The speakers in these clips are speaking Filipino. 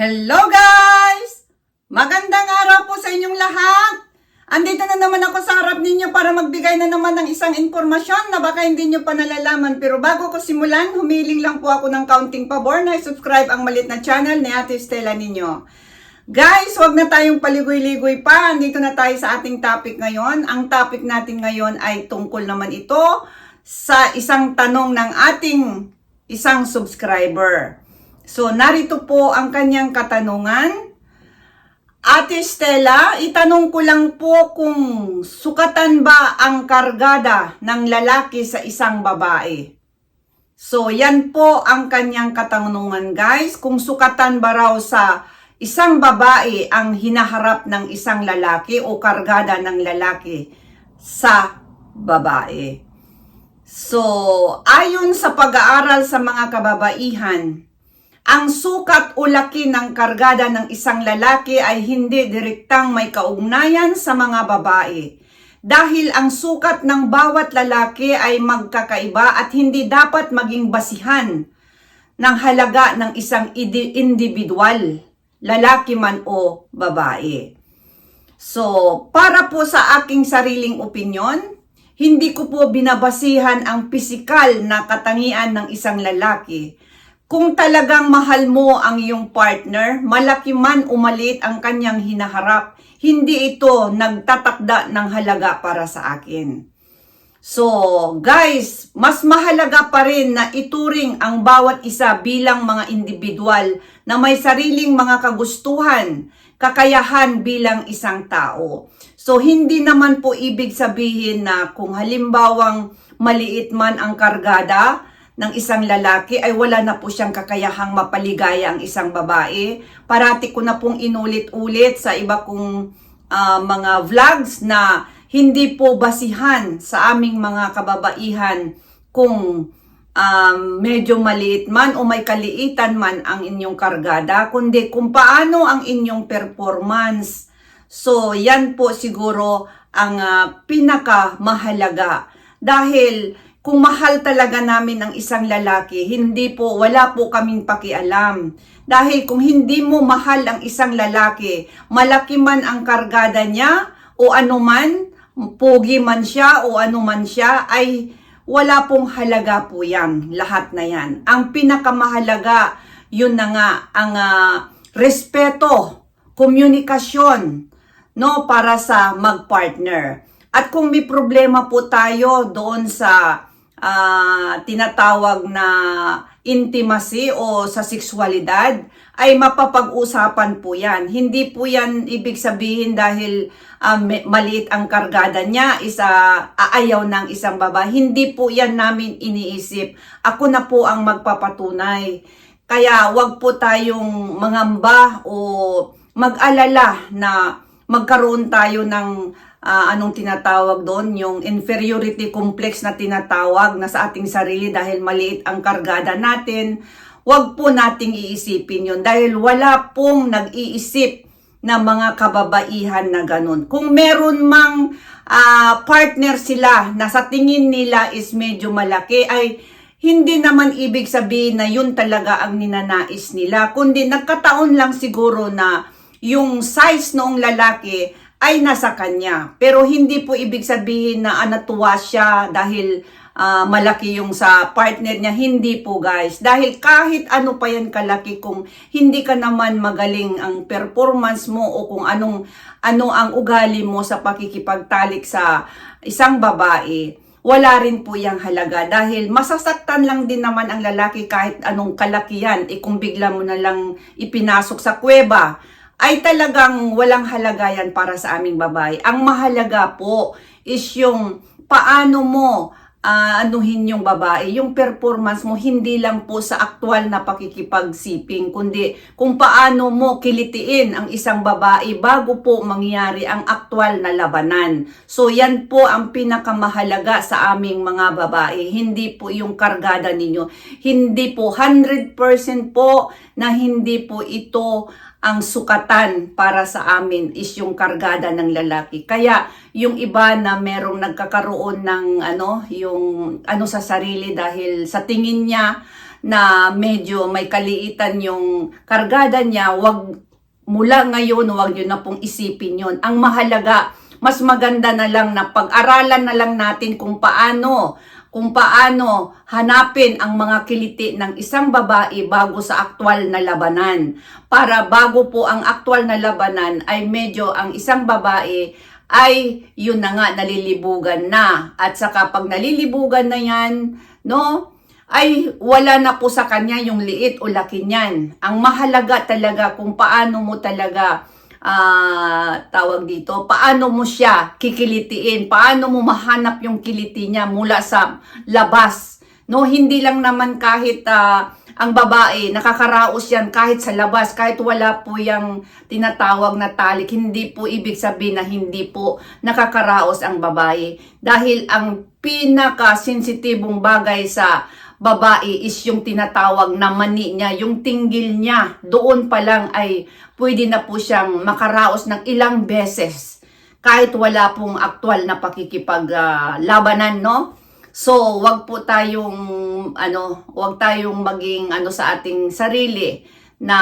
Hello guys! Magandang araw po sa inyong lahat! Andito na naman ako sa harap ninyo para magbigay na naman ng isang informasyon na baka hindi nyo pa nalalaman. Pero bago ko simulan, humiling lang po ako ng counting pabor na subscribe ang malit na channel ni Ate Stella ninyo. Guys, wag na tayong paligoy-ligoy pa. Andito na tayo sa ating topic ngayon. Ang topic natin ngayon ay tungkol naman ito sa isang tanong ng ating isang subscriber. So, narito po ang kanyang katanungan. Ate Stella, itanong ko lang po kung sukatan ba ang kargada ng lalaki sa isang babae. So, yan po ang kanyang katanungan guys. Kung sukatan ba raw sa isang babae ang hinaharap ng isang lalaki o kargada ng lalaki sa babae. So, ayon sa pag-aaral sa mga kababaihan, ang sukat o laki ng kargada ng isang lalaki ay hindi direktang may kaugnayan sa mga babae. Dahil ang sukat ng bawat lalaki ay magkakaiba at hindi dapat maging basihan ng halaga ng isang indi- individual, lalaki man o babae. So, para po sa aking sariling opinyon, hindi ko po binabasihan ang pisikal na katangian ng isang lalaki. Kung talagang mahal mo ang iyong partner, malaki man o maliit ang kanyang hinaharap, hindi ito nagtatakda ng halaga para sa akin. So, guys, mas mahalaga pa rin na ituring ang bawat isa bilang mga individual na may sariling mga kagustuhan, kakayahan bilang isang tao. So, hindi naman po ibig sabihin na kung halimbawang maliit man ang kargada ng isang lalaki ay wala na po siyang kakayahang mapaligaya ang isang babae. Parati ko na pong inulit-ulit sa iba kong ah, mga vlogs na hindi po basihan sa aming mga kababaihan kung um, medyo maliit man o may kaliitan man ang inyong kargada, kundi kung paano ang inyong performance. So, yan po siguro ang ah, pinakamahalaga. Dahil kung mahal talaga namin ang isang lalaki, hindi po, wala po kaming pakialam. Dahil kung hindi mo mahal ang isang lalaki, malaki man ang kargada niya o anuman, pogi man siya o anuman siya, ay wala pong halaga po yan, lahat na yan. Ang pinakamahalaga, yun na nga, ang ah, respeto, komunikasyon, no, para sa magpartner. At kung may problema po tayo doon sa ah, tinatawag na intimacy o sa sexualidad, ay mapapag-usapan po yan. Hindi po yan ibig sabihin dahil ah, me- maliit ang kargada niya, isa aayaw ng isang babae. Hindi po yan namin iniisip. Ako na po ang magpapatunay. Kaya wag po tayong mangamba o mag-alala na magkaroon tayo ng ah, anong tinatawag doon, yung inferiority complex na tinatawag na sa ating sarili dahil maliit ang kargada natin. Wag po nating iisipin yun dahil wala pong nag-iisip na mga kababaihan na ganun. Kung meron mang ah, partner sila na sa tingin nila is medyo malaki ay hindi naman ibig sabihin na yun talaga ang ninanais nila, kundi nagkataon lang siguro na yung size noong lalaki ay nasa kanya. Pero hindi po ibig sabihin na anatuwa siya dahil ah, malaki yung sa partner niya. Hindi po guys. Dahil kahit ano pa yan kalaki kung hindi ka naman magaling ang performance mo o kung anong ano ang ugali mo sa pakikipagtalik sa isang babae, wala rin po yung halaga dahil masasaktan lang din naman ang lalaki kahit anong kalakihan. E kung bigla mo na lang ipinasok sa kuweba, ay talagang walang halaga yan para sa aming babae. Ang mahalaga po is yung paano mo ah, anuhin yung babae, yung performance mo, hindi lang po sa aktual na pakikipagsiping, kundi kung paano mo kilitiin ang isang babae bago po mangyari ang aktual na labanan. So yan po ang pinakamahalaga sa aming mga babae, hindi po yung kargada ninyo. Hindi po 100% po na hindi po ito ang sukatan para sa amin is yung kargada ng lalaki. Kaya yung iba na merong nagkakaroon ng ano, yung ano sa sarili dahil sa tingin niya na medyo may kaliitan yung kargada niya, wag mula ngayon, wag yun na pong isipin yun. Ang mahalaga, mas maganda na lang na pag-aralan na lang natin kung paano kung paano hanapin ang mga kiliti ng isang babae bago sa aktwal na labanan. Para bago po ang aktwal na labanan ay medyo ang isang babae ay yun na nga nalilibugan na. At saka pag nalilibugan na yan, no, ay wala na po sa kanya yung liit o laki niyan. Ang mahalaga talaga kung paano mo talaga ah tawag dito, paano mo siya kikilitiin, paano mo mahanap yung kiliti niya mula sa labas. No, hindi lang naman kahit ah, ang babae, nakakaraos yan kahit sa labas, kahit wala po yung tinatawag na talik, hindi po ibig sabihin na hindi po nakakaraos ang babae. Dahil ang pinaka-sensitibong bagay sa babae is yung tinatawag na mani niya, yung tinggil niya. Doon pa lang ay pwede na po siyang makaraos ng ilang beses kahit wala pong aktwal na pakikipaglabanan, no? So, wag po tayong ano, wag tayong maging ano sa ating sarili na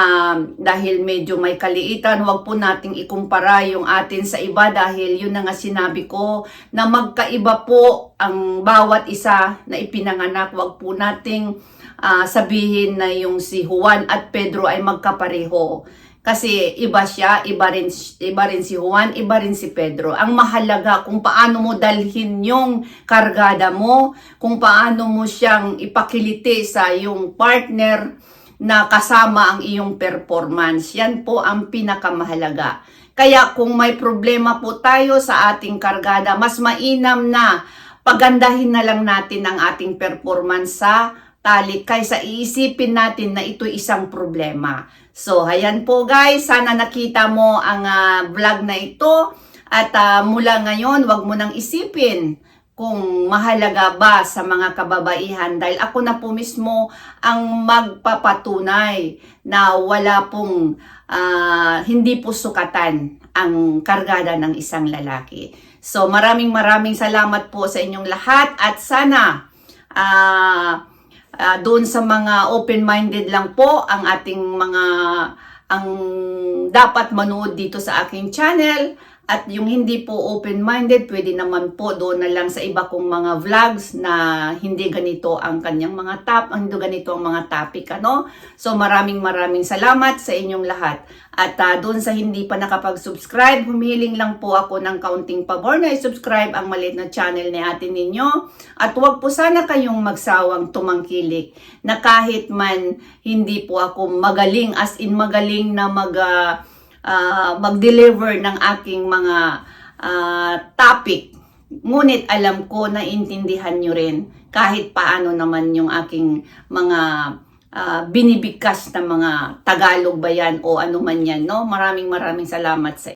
dahil medyo may kaliitan, wag po nating ikumpara yung atin sa iba dahil yun na nga sinabi ko na magkaiba po ang bawat isa na ipinanganak. Wag po nating ah, sabihin na yung si Juan at Pedro ay magkapareho. Kasi iba siya, iba rin, iba rin si Juan, iba rin si Pedro. Ang mahalaga kung paano mo dalhin yung kargada mo, kung paano mo siyang ipakiliti sa yung partner na kasama ang iyong performance. Yan po ang pinakamahalaga. Kaya kung may problema po tayo sa ating kargada, mas mainam na pagandahin na lang natin ang ating performance sa tali kaysa iisipin natin na ito isang problema. So, ayan po guys, sana nakita mo ang ah, vlog na ito at ah, mula ngayon, wag mo nang isipin kung mahalaga ba sa mga kababaihan dahil ako na po mismo ang magpapatunay na wala pong ah, hindi po sukatan ang kargada ng isang lalaki. So maraming maraming salamat po sa inyong lahat at sana ah ah, doon sa mga open-minded lang po ang ating mga ang dapat manood dito sa aking channel at yung hindi po open-minded, pwede naman po doon na lang sa iba kong mga vlogs na hindi ganito ang kanyang mga top, hindi ganito ang mga topic, ano? So maraming maraming salamat sa inyong lahat. At ah, doon sa hindi pa nakapag-subscribe, humiling lang po ako ng kaunting pabor na i-subscribe ang maliit na channel ni ate ninyo. At huwag po sana kayong magsawang tumangkilik na kahit man hindi po ako magaling, as in magaling na mag... ah, ah, mag-deliver ng aking mga ah, topic. Ngunit alam ko na intindihan nyo rin kahit paano naman yung aking mga ah, binibigkas na mga Tagalog ba yan o ano man yan. No? Maraming maraming salamat sa